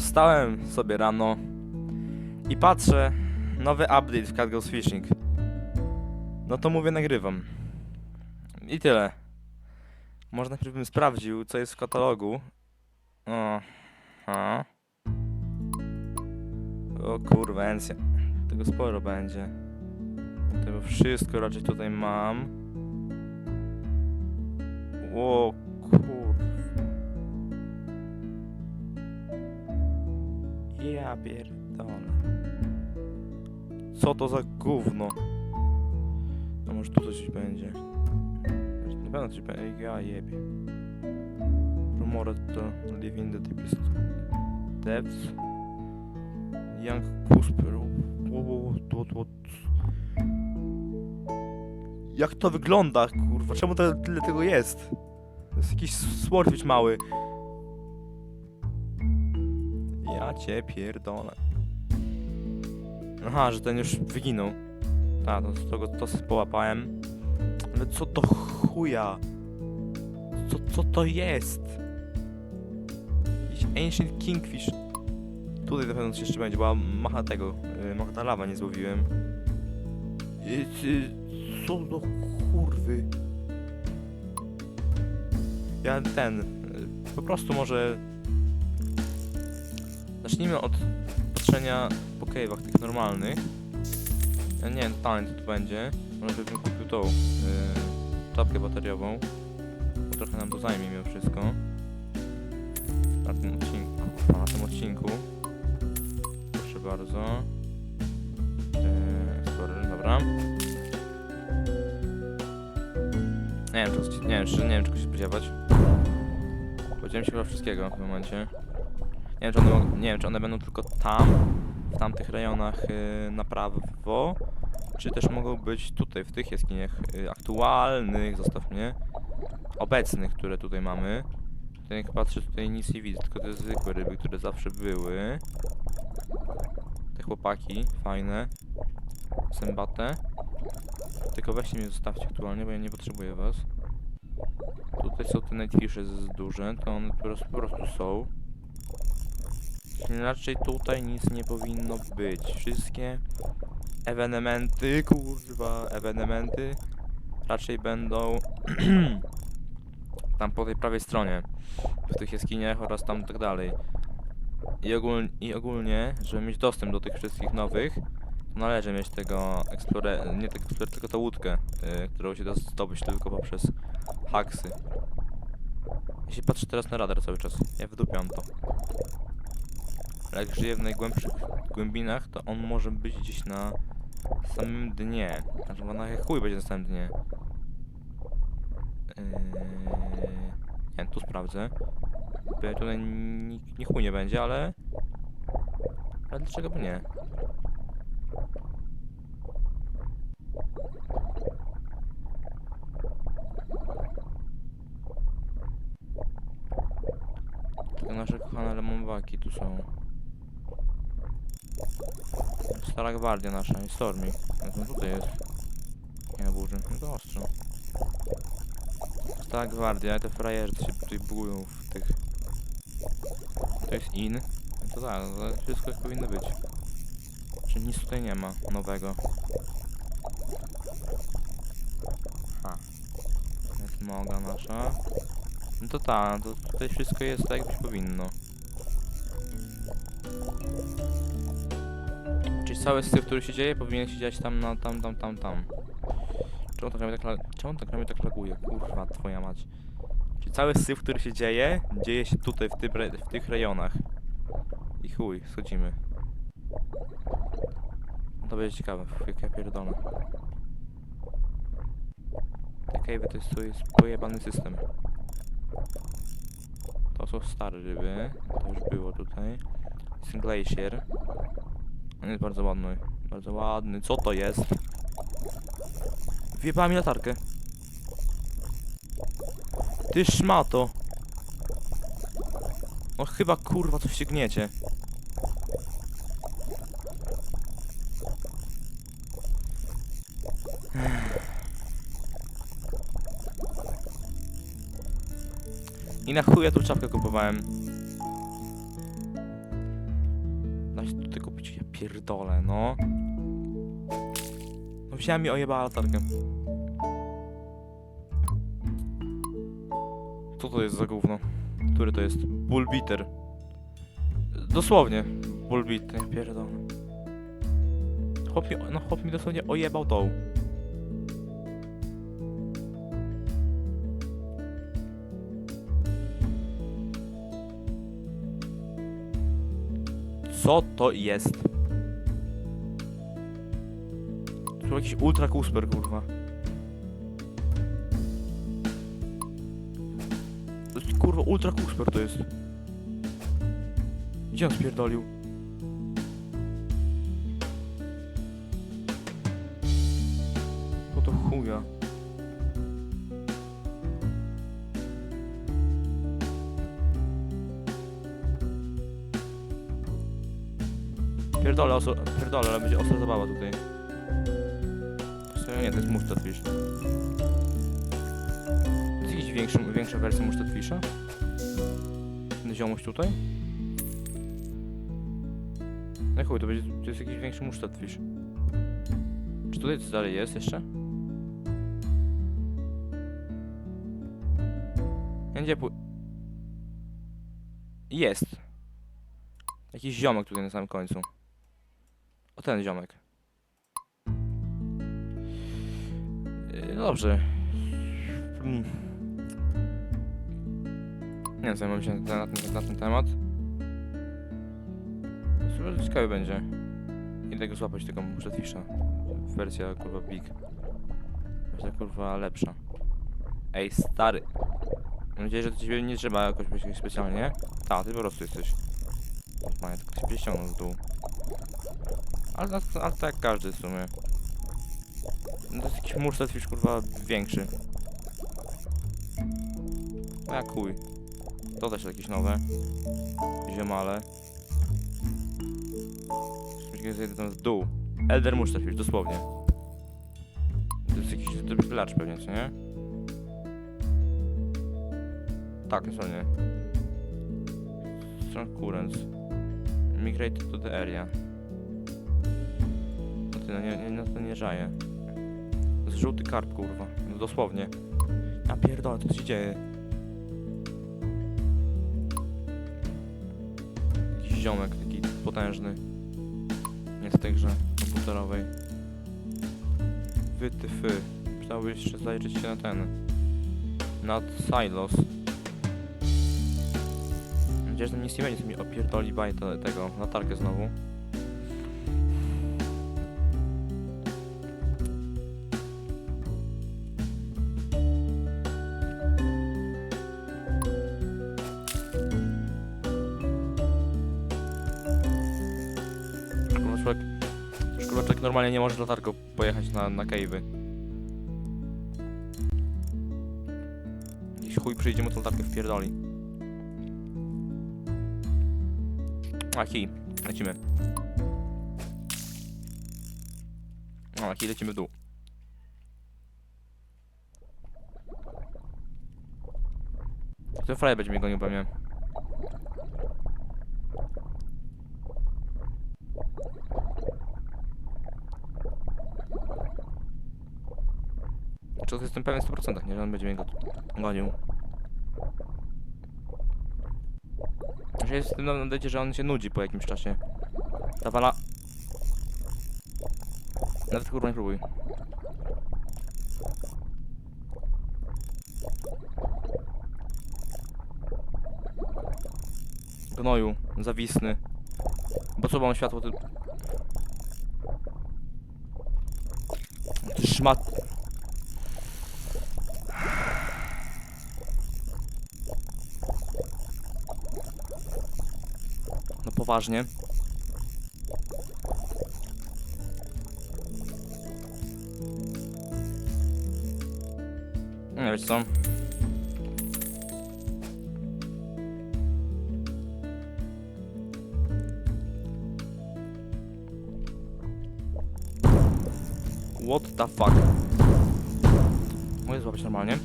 Wstałem sobie rano i patrzę, nowy update w Cat Fishing. No to mówię, nagrywam. I tyle. Może najpierw bym sprawdził, co jest w katalogu. O, a. O kurwencja. Tego sporo będzie. Tego wszystko raczej tutaj mam. O Ja pierdolę. Co to za gówno? A może tu coś będzie? Na pewno coś będzie. Ja jebie. Rumored to live in the deepest depths. Young Cusper. Jak to wygląda, kurwa? Czemu tyle tego jest? To jest jakiś swordfish mały. Ja cię pierdolę. Aha, że ten już wyginął. Tak, to, to, to, to połapałem. Ale co to chuja? Co, co to jest? Jakiś Ancient Kingfish. Tutaj na pewno coś jeszcze będzie, bo macha tego, yy, macha lawa nie złowiłem. Yy, yy, co do kurwy? Ja ten, po prostu może... Zacznijmy od patrzenia po cave'ach tych normalnych. Ja nie wiem co tu będzie. Może bym kupił tą yy, czapkę bateriową. Bo trochę nam to zajmie mimo wszystko. Na tym odcinku. A, na tym odcinku. Proszę bardzo. Yy, Explorer, dobra. Nie wiem, czy, nie wiem, czy, nie wiem, czego się spodziewać. Spodziewałem się chyba wszystkiego w tym momencie. Nie wiem, czy one, nie wiem, czy one będą tylko tam, w tamtych rejonach yy, na prawo, czy też mogą być tutaj, w tych jaskiniach yy, aktualnych, zostaw mnie, obecnych, które tutaj mamy. Tutaj jak patrzę, tutaj nic nie widzę, tylko te zwykłe ryby, które zawsze były. Te chłopaki, fajne. Sębate. Tylko weźcie mnie zostawcie aktualnie, bo ja nie potrzebuję was. Tutaj są te nightfishy z- duże, to one po prostu, po prostu są. Raczej tutaj nic nie powinno być. Wszystkie ewenementy, kurwa, ewenementy raczej będą tam po tej prawej stronie, w tych jaskiniach oraz tam tak dalej. I, ogól, I ogólnie, żeby mieć dostęp do tych wszystkich nowych, należy mieć tego Explorer, nie tego Explorer, tylko tę łódkę, y, którą się da zdobyć tylko poprzez haksy. Jeśli patrzę teraz na radar cały czas, ja wydupiam to. Jak żyje w najgłębszych głębinach, to on może być gdzieś na samym dnie. Znaczy, bo na chuj będzie na samym dnie. Yy... Nie, tu sprawdzę. By Tutaj ni, ni chuj nie będzie, ale... Ale dlaczego by nie? Nasze kochane lemonwaki tu są. Stara gwardia nasza i Stormy. No to tutaj jest. Nie burzy. No to ostro. Stara gwardia, te frajerzy się tutaj bugują w tych... To jest in. To tak, to wszystko jak powinno być. Czyli nic tutaj nie ma nowego. Ha. Jest moga nasza. No to tak, to tutaj wszystko jest tak jak być powinno. Cały syf, który się dzieje, powinien się dziać tam, na, tam, tam, tam, tam. Czemu tak na mnie tak, czemu tak na mnie tak laguje? Kurwa, twoja mać. Czyli cały syf, który się dzieje, dzieje się tutaj, w, w tych rejonach. I chuj, schodzimy. No to będzie ciekawe, jak ja pierdolę. Te cave'y to jest, to jest pojebany system. To są stare ryby, to już było tutaj. Jest glacier. On jest bardzo ładny, bardzo ładny. Co to jest? Wjebała mi latarkę. Ty szmato. No chyba kurwa coś się gniecie. I na chuja tu czapkę kupowałem. Pierdolę, no. No wziąłem mi ojebała latarkę. Co to jest za gówno? Który to jest? Bullbiter. Dosłownie. Bullbiter, pierdolę. Chłop mi, no chłop mi dosłownie ojebał tą. Co to jest? Był jakiś ultra kusper, kurwa. Kurwa, ultra kusper to jest. Gdzie on spierdolił? Po to chuja. Pierdolę, oso- pierdolę, ale będzie ostra zabawa tutaj. Nie, to jest Mustard Fish. Jest jakiś większy, większa wersja Mustard Fisha? Ten tutaj? No chuj, to będzie, to jest jakiś większy Mustard Fish. Czy tutaj coś dalej jest jeszcze? Będzie pół... Jest. Jakiś ziomek tutaj na samym końcu. O ten ziomek. Dobrze. Mm. Nie mam się na, ten- na ten temat. Super ciekawy będzie. Idę go złapać, muszę fisza. Wersja kurwa big. Wersja kurwa lepsza. Ej, stary. Mam nadzieję, że do ciebie nie trzeba jakoś być specjalnie. Tak, ty po prostu jesteś. Normalnie, tylko ciebie ściągnął w dół. Ale, ale, tak jak każdy w sumie. No to jest jakiś murset już kurwa większy. No jak chuj. To też jakieś nowe. Ziemale. Czekaj, zejdę tam w dół. Elder Mustafisz, dosłownie. To jest jakiś klacz pewnie, co nie? Tak, dosłownie. Strong Currents. Migrate to the area. No ty, no nie, nie, no to nie żaje. Żółty karp, kurwa. No dosłownie. Ja pierdolę, co się dzieje? Jakiś ziomek taki potężny. Nie z grze komputerowej. Wy ty fy. Chciałbyś jeszcze zajrzeć się na ten. Na Silos. Mam nadzieję, ten nic nie będzie, mi opierdoli bajta tego, latarkę znowu. Normalnie nie może latarką pojechać na, na cave'y. Jakiś chuj przyjdzie mu tą latarkę wpierdoli. A kij, lecimy. O, kij, lecimy w dół. Ten frajer będzie mnie gonił pewnie. Czy to jestem pewien w 100%, nie, że on będzie mnie go gonił. Że jestem na nadzieję, że on się nudzi po jakimś czasie. Zawala. Nawet kurwa nie próbuj. Gnoju, zawisny. Bo co mam światło, ty... Ty szmat... No poważnie. Nie wiesz co? What the fuck? Mogę złapać normalnie?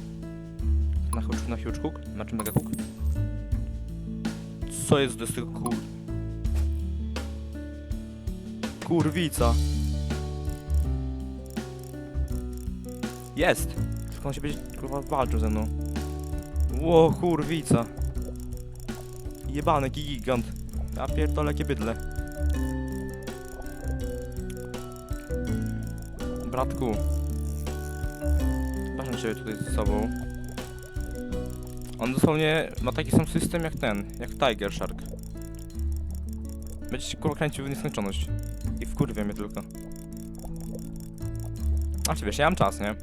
Na huge, na huge hook? Na czym mega hook? Co jest do tego kur... Kurwica. Jest! Tylko on się będzie kurwa walczył ze mną. Ło, kurwica. Jebany gigant. Ja pierdolę jakie bydle. Bratku. Na ciebie tutaj ze sobą. On dosłownie ma taki sam system jak ten, jak Tiger Shark. Będzie się kurwa kręcił w nieskończoność. Wkurwia mnie tylko. A czy wiesz, ja mam czas, nie?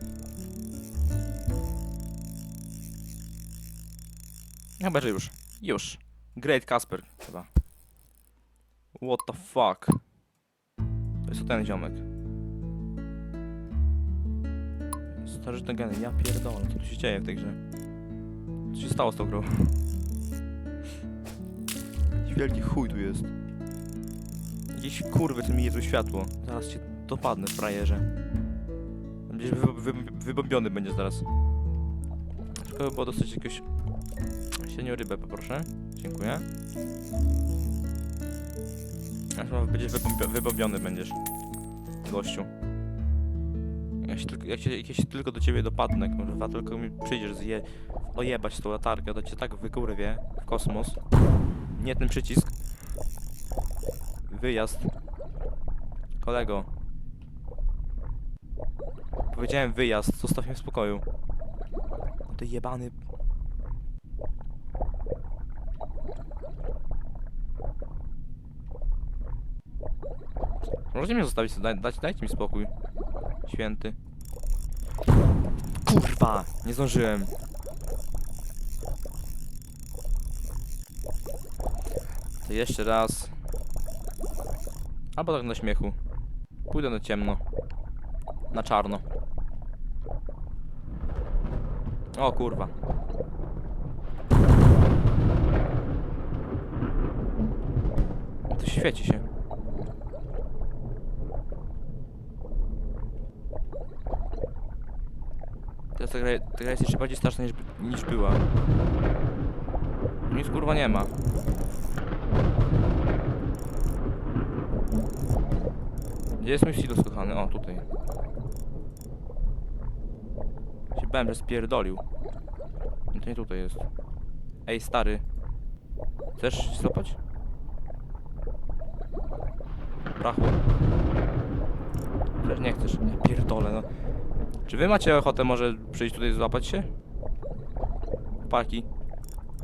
Chyba, że już. Już. Great Casper chyba. What the fuck? To jest ten ziomek. Starożytne geny, ja pierdolę, co tu się dzieje w tej grze? Co się stało z tą grą? Wielki chuj tu jest. Jakieś kurwy, co mi jedzą światło. Zaraz cię dopadnę, frajerze. Będziesz wy, wy, wybombiony będzie zaraz. Tylko by było dostać jakiegoś... Średnią rybę poproszę. Dziękuję. Aż będziesz wybombi wybombiony będziesz. Gościu. Jak się, tylko, jak, się, jak się tylko do ciebie dopadnę, kurwa, tylko mi przyjdziesz zje, ojebać tą latarkę, to cię tak wykurwie w kosmos. Nie ten przycisk. Wyjazd. Kolego. Powiedziałem wyjazd, zostaw mnie w spokoju. No Ty jebany... Możecie mnie zostawić, daj, dać, dajcie mi spokój. Święty. Kurwa! Nie zdążyłem. To jeszcze raz. Albo tak na śmiechu. Pójdę na ciemno. Na czarno. O kurwa. To świeci się. Teraz ta gra, ta gra jest jeszcze bardziej straszna niż, niż była. Nic kurwa nie ma. Gdzie jest mój silos kochany? O, tutaj. Się bałem, że spierdolił. No to nie tutaj jest. Ej, stary. Chcesz złapać? Brachu. Chcesz? Nie chcesz. Ja pierdolę, no. Czy wy macie ochotę może przyjść tutaj złapać się? Chłopaki.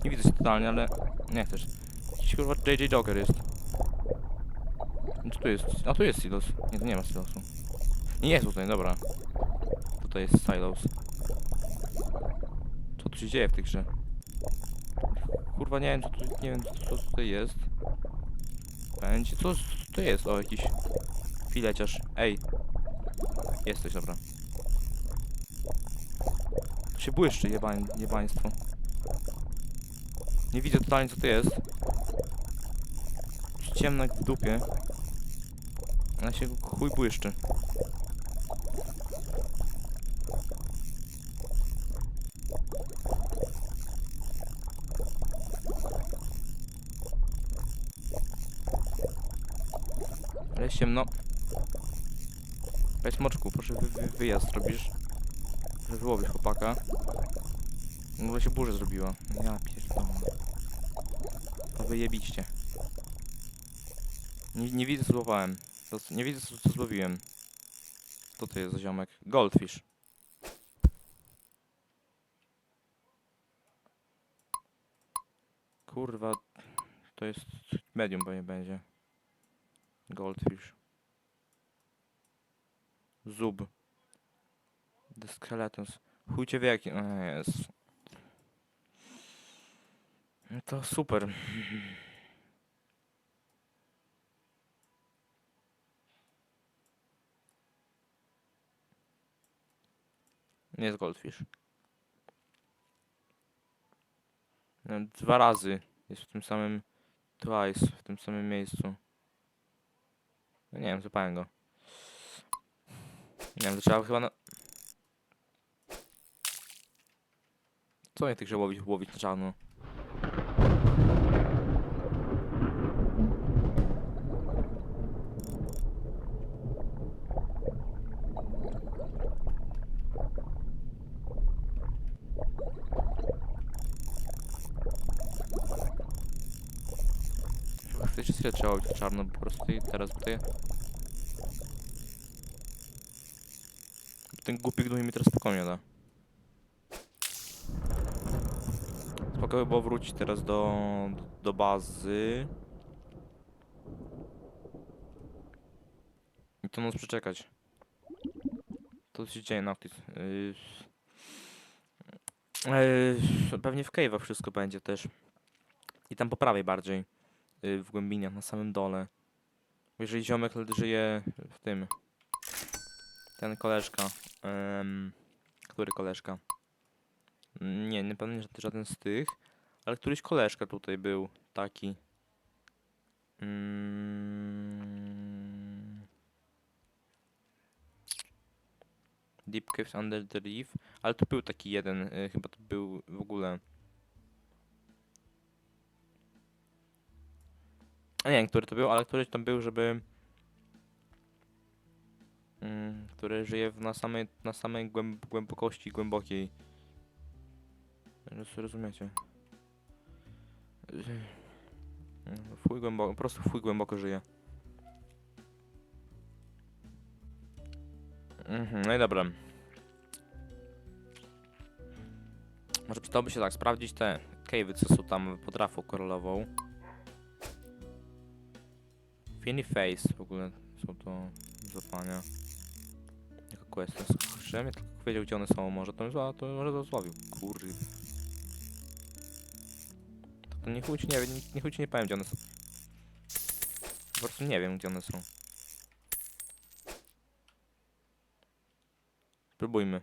Nie widzę się totalnie, ale nie chcesz. Jakiś kurwa JJ Joker jest. Tu jest? A tu jest silos. Nie, tu nie ma silosu. Nie jest tutaj, dobra. Tutaj jest silos. Co tu się dzieje w tej grze? Kurwa nie wiem co tu, nie wiem co, tutaj jest. Będzie, co co to jest? O, jakiś fileciarz. Ej. Jesteś, dobra. To się błyszczy, jebań, jebaństwo. Nie widzę totalnie co to. Jest Ciemno jak w dupie. Ale się chuj błyszczy. Ale jest ciemno. Weź moczku, proszę wy, wy, wyjazd robisz. Żeby wyłowić chłopaka. No bo się burza zrobiła. Ja pierdolę. To wyjebiście. Nie, nie widzę co złapałem. Nie widzę co, co złowiłem. Co to jest za ziomek? Goldfish. Kurwa. To jest medium pewnie będzie. Goldfish. Zub. The Skeletons. Chuj cię wie jaki... O jest. No to super. Nie jest Goldfish. No, Dwa razy jest w tym samym... Twice, w tym samym miejscu. No nie wiem, zapałem go. Nie wiem, to trzeba chyba na... Co nie tych łowić, łowić na czarno? To jeszcze chwilę trzeba być czarno po prostu i teraz tutaj... Ten głupi gnój mi teraz spokojnie da. Spokojnie było wrócić teraz do, do bazy. I to nas przeczekać. To się dzieje na Octis. Yy... Yy, pewnie w cave'ach wszystko będzie też. I tam po prawej bardziej. Yy, w głębiniach, na samym dole. Jeżeli ziomek żyje w tym. Ten koleżka. em, który koleżka? Nie, nie żaden, żaden z tych. Ale któryś koleżka tutaj był taki. Mm. Deep Caves Under the Reef. Ale tu był taki jeden, y, chyba to był w ogóle. Nie wiem, który to był, ale któryś tam był, żeby. Mm, który żyje w, na samej, na samej głęb głębokości głębokiej. Roz- Rozumiecie? Fuj głęboko, po prostu fuj głęboko żyje. Mhm, no i dobra. Może przydałoby się tak sprawdzić te cave'y, co są tam pod rafą koralową. Finny Face w ogóle są to zapania. Jako quest. Słyszałem, ja tylko wiedział gdzie one są, może to, to, to może to złowił. Kurry. To, to nie chuj ci nie, nie, nie chuj ci nie powiem gdzie one są. Po prostu nie wiem gdzie one są. Spróbujmy.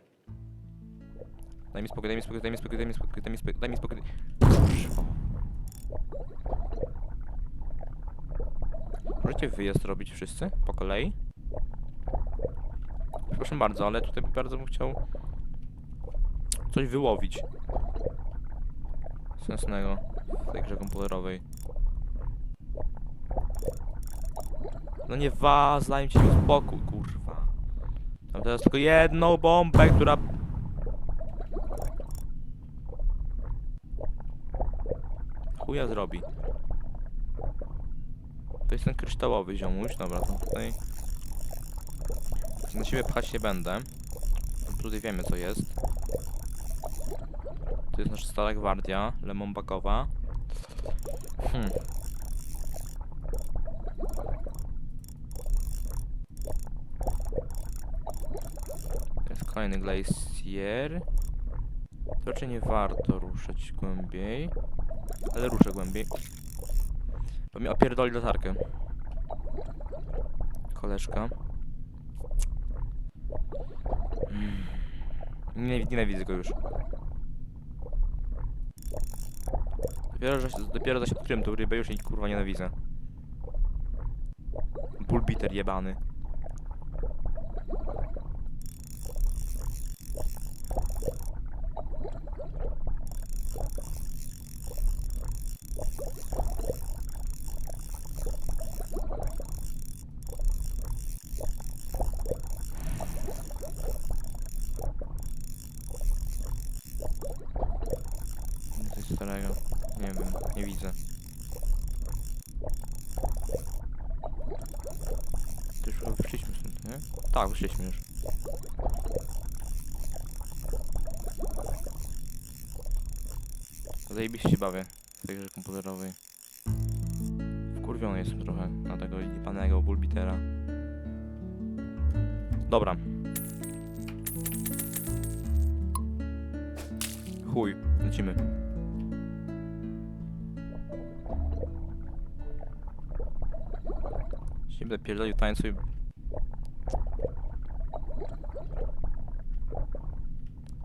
Daj mi spokój, daj mi spokój, daj mi spokój, daj mi spokój, daj mi spokój, daj mi spokój. Kurwa. Możecie wyjazd robić wszyscy? Po kolei? Przepraszam bardzo, ale tutaj bardzo bym chciał coś wyłowić. Sensownego w tej grze komputerowej. No nie was, daj mi spokój, kurwa. Mam teraz tylko jedną bombę, która... Chuja zrobi. To jest ten kryształowy ziomuś, dobra, to tutaj... Na siebie pchać nie będę. Tutaj wiemy co jest. Tu jest nasza stara gwardia, Lemon-Bakowa. Hmm. To jest kolejny glacier. To raczej nie warto ruszać głębiej. Ale ruszę głębiej. Bo mi opierdoli latarkę. Koleżka. Mm. Nie, nienawidzę go już. Dopiero, że, dopiero że się odkryłem tą rybę, już jej kurwa nienawidzę. Bullbiter jebany. Coś starego. Nie widzę. To już wyszliśmy stąd, nie? Tak, wyszliśmy już. Zajebiście się bawię w tej grze komputerowej. Wkurwiony jestem trochę na tego panego Bullbitera. Dobra. Chuj, lecimy. Będę pierdolił tańcu i...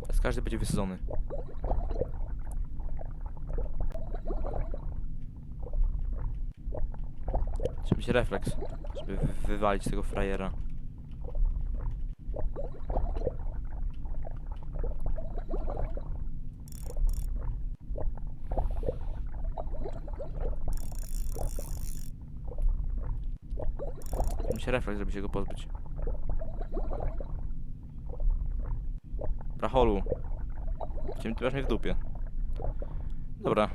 Teraz każdy będzie wysadzony. Trzeba mieć refleks, żeby wy- wywalić tego frajera. refleks, żeby się go pozbyć. Racholu. Czym ty masz mnie w dupie? Dobra.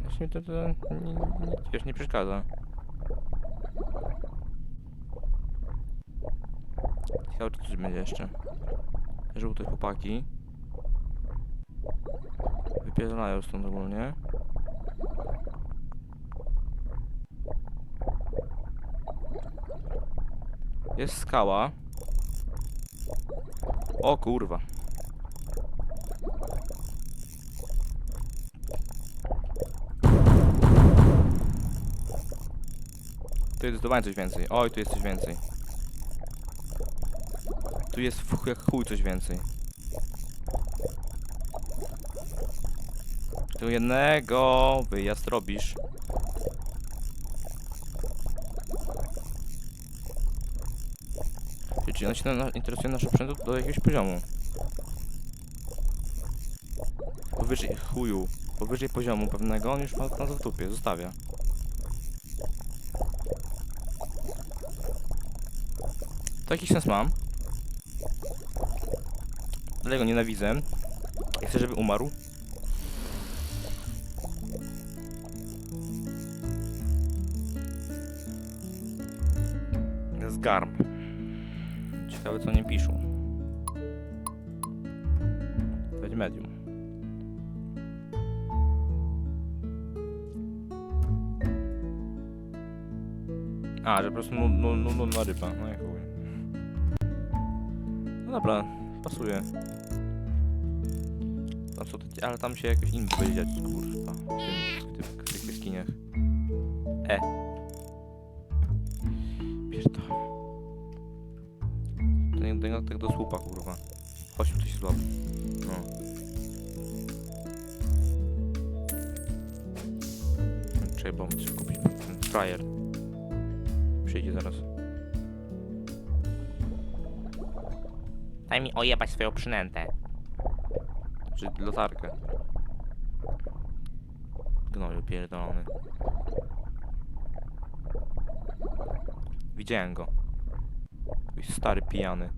Znaczy Jeśli to, to nie, nie, wiesz, nie przeszkadza. Ciekawe, czy coś będzie jeszcze. Żółte chłopaki. Wypierdalają stąd ogólnie. Jest skała. O kurwa. Tu jest zdecydowanie coś więcej. Oj, tu jest coś więcej. Tu jest w jak chuj coś więcej. Tu jednego wyjazd robisz. Czyli on się na, interesuje naszym sprzętu do jakiegoś poziomu. Powyżej chuju. Powyżej poziomu pewnego on już ma nas w dupie, zostawia. To jakiś sens mam. Dlatego nienawidzę. Ja chcę, żeby umarł. Garb. Ciekawe co nie piszą. Będzie medium. A, że po prostu nudna nu, nu, nu, ryba. No i chuj. No dobra, pasuje. Tam ale tam się jakoś będzie dziać, kurwa. W, tych, w tych jaskiniach. Frajer. Przyjdzie zaraz. Daj mi ojebać swoją przynętę. Czy latarkę. Gnoju pierdolony. Widziałem go. Jakiś stary pijany.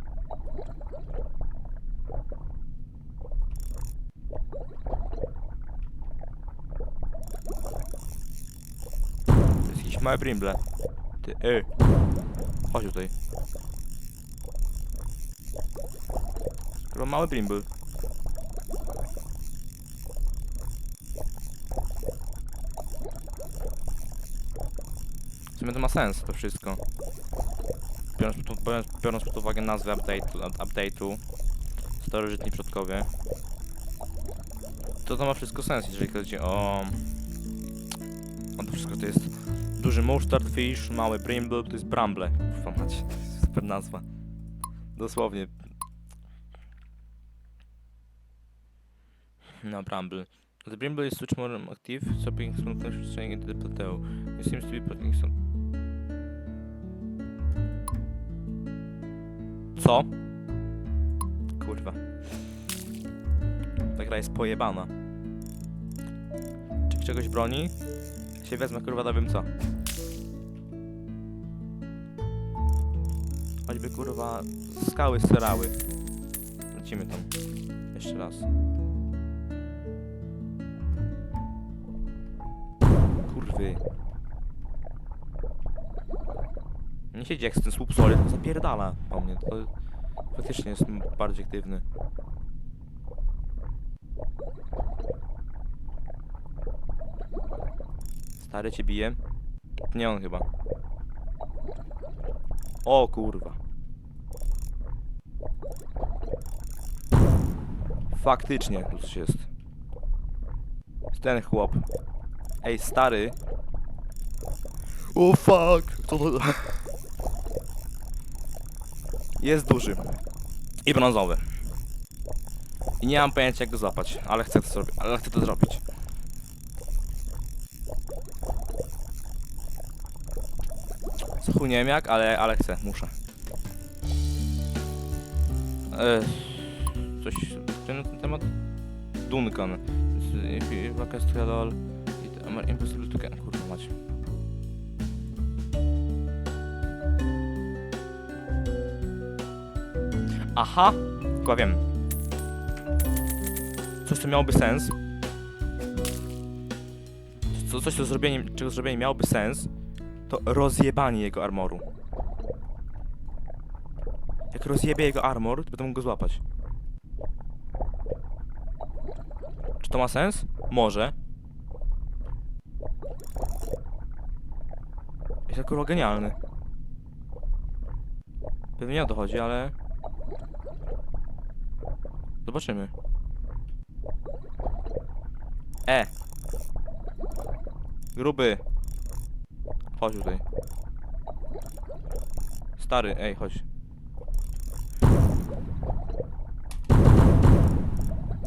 To mały brimble. Ty, ej. Chodź tutaj. Chyba mały brimble. W sumie to ma sens to wszystko. Biorąc biorąc, biorąc pod uwagę nazwę update'u, update'u starożytni przodkowie, to to ma wszystko sens, jeżeli chodzi o... o to wszystko. To jest duży mustard fish, mały brimble, to jest bramble. Kurwa mać, super nazwa. Dosłownie. No, bramble. The brimble is much more active, being spontaneous staying into the plateau. It seems to be putting some... Co? Kurwa. Ta gra jest pojebana. Czy czegoś broni? Się wezmę, kurwa, dowiem co. Choćby, kurwa, skały serały. Lecimy tam. Jeszcze raz. Kurwy. Nie siedzi jak z ten słup soli, tylko zapierdala po mnie. To faktycznie jest bardziej aktywny. Stary cię bije? Nie on chyba. O kurwa. Faktycznie tu coś jest. Ten chłop. Ej, stary. O fuck. Co to... Jest duży. I brązowy. I nie mam pojęcia jak go złapać, ale chcę to zrobić. Ale chcę to zrobić. Co chuj nie wiem jak, ale, ale chcę, muszę. Ech, coś na ten temat? Duncan. Wakastradol. Impossible to get. Kurwa mać. Aha, chyba wiem. Coś, co miałoby sens. Co, coś, co zrobienie, czego zrobienie miałoby sens, to rozjebanie jego armoru. Jak rozjebie jego armor, to będę mógł go złapać. Czy to ma sens? Może. Jest to kurwa genialny. Pewnie nie o to chodzi, ale... Zobaczymy. E! Gruby! Chodź tutaj. Stary, ej, chodź.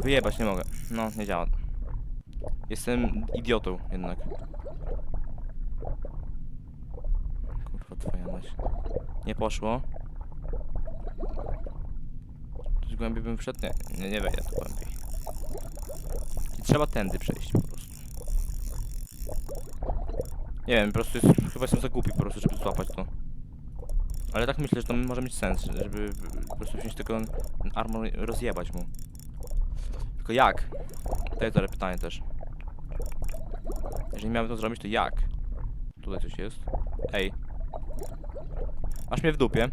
Wyjebać nie mogę. No, nie działa. Jestem idiotą jednak. Kurwa, twoja mać. Nie poszło. Coś głębiej bym wszedł? Nie, nie, nie wejdę tu głębiej. I trzeba tędy przejść po prostu. Nie wiem, po prostu jest, chyba jestem za głupi po prostu, żeby złapać to. Ale tak myślę, że to może mieć sens, żeby po prostu wziąć tego armor rozjebać mu. Tylko jak? To jest dobre pytanie też. Jeżeli miałbym to zrobić, to jak? Tutaj coś jest. Ej. Masz mnie w dupie.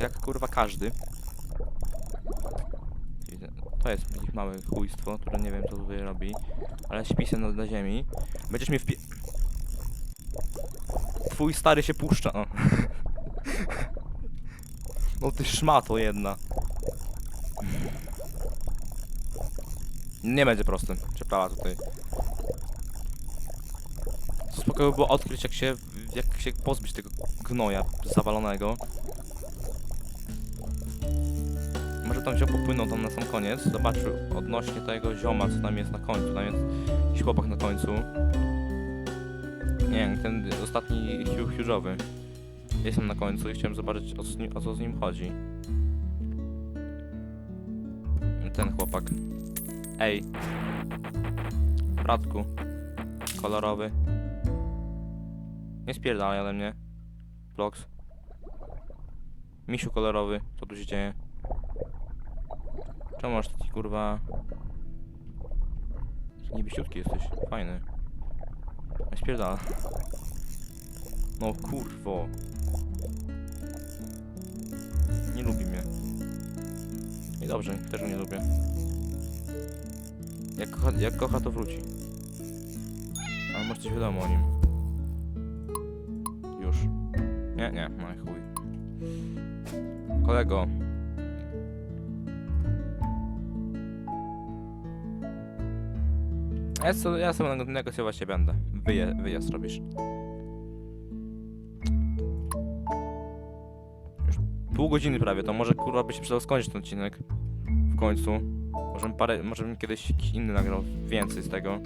Jak kurwa każdy. To jest ich małe chujstwo, które nie wiem co tutaj robi. Ale śpi się na, na ziemi. Będziesz mnie wpie... Twój stary się puszcza, no. No ty szmato jedna. Nie będzie proste. Przeprawa tutaj. Spokojnie by było odkryć jak się, jak się pozbyć tego gnoja zawalonego. Tam się popłynął tam na sam koniec. Zobaczył odnośnie tego zioma, co tam jest na końcu. Tam jest jakiś chłopak na końcu. Nie wiem, ten ostatni Hugh'owy. Jestem na końcu i chciałem zobaczyć o, o co z nim chodzi. Ten chłopak. Ej. Bratku. Kolorowy. Nie spierdalaj ode mnie. Vlogs. Misiu kolorowy. Co tu się dzieje? Czemu masz taki kurwa... Niebieściutki jesteś. Fajny. Nie spierdala. No kurwo. Nie lubi mnie. I dobrze, też go nie lubię. Jak kocha, jak kocha to wróci. Ale masz coś wiadomo o nim. Już. Nie, nie, no chuj. Kolego. Ja, ja nego- negocjować się będę. Wyje, wyjazd robisz. Już pół godziny prawie, to może kurwa by się przydał skończyć ten odcinek. W końcu. Może parę, może bym kiedyś inny nagrał więcej z tego.